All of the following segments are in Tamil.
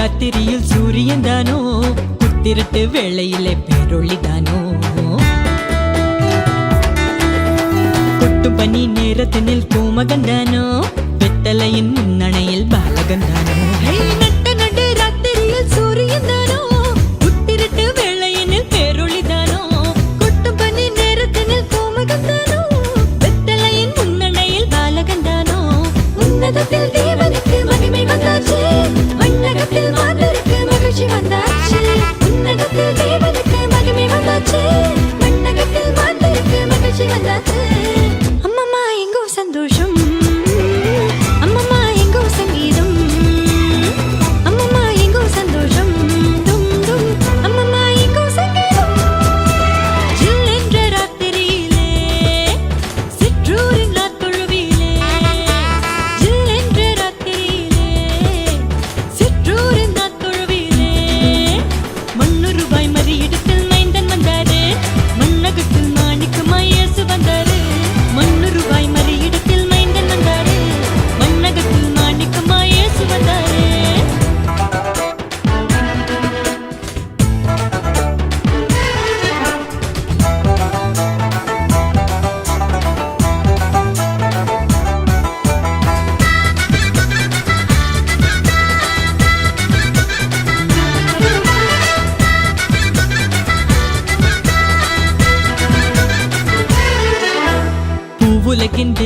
ராத்திரியில் சூரியன் தானோ? புத்திரட்டு வேளையிலே பேரொழி தானோ? கொட்டும் பனி நேரத்தினில் பூமகன் தானோ?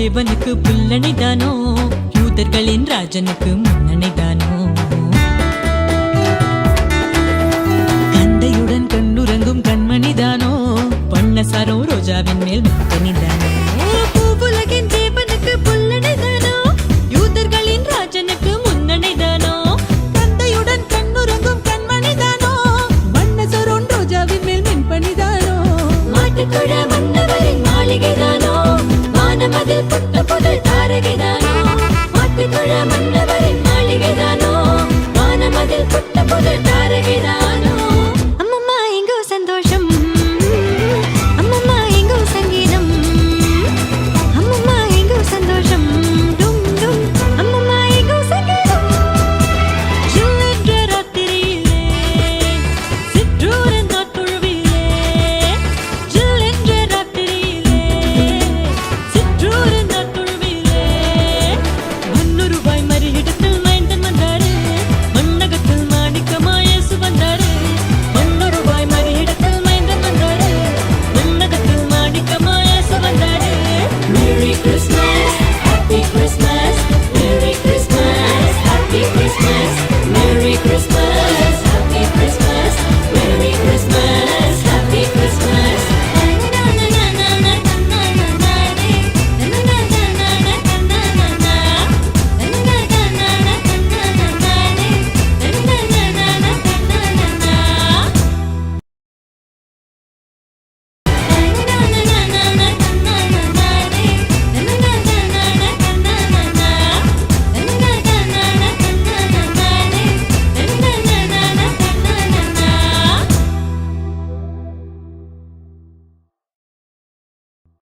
தேவனுக்கு புல்லணிதானோ யூதர்களின் ராஜனுக்கு முன்னணிதான்? புது தாரகைதானோ மாட்டு தொழ